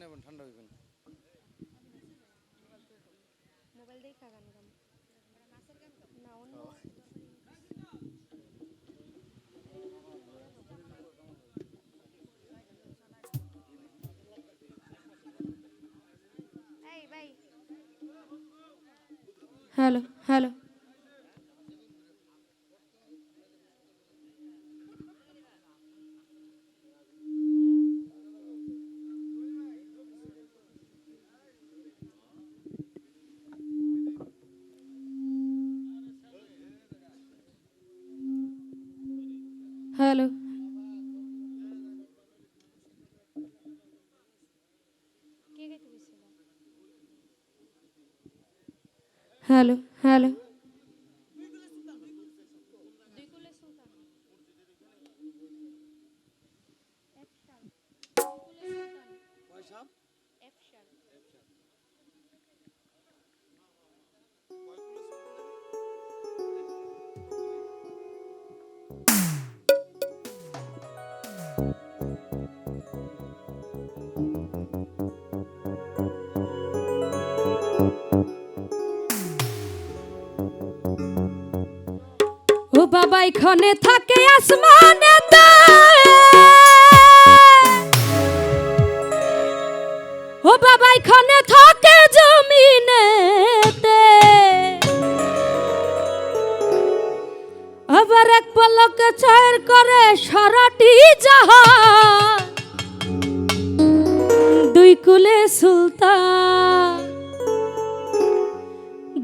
নেবেন ঠান্ডা হইবেন। মোবাইল দেখা গান গাম না অন্য এই ভাই। Hello hello. Hello. Hello hello. দুইকুলে ও বাবা, এখানে থাকে আসমানেতে ও বাবা, এখানে থাকে জমিনেতে। আবার এক পলকে চায়ের করে সারাটি জাহান দুই কুলে সুলতান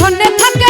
পেছনে থাকে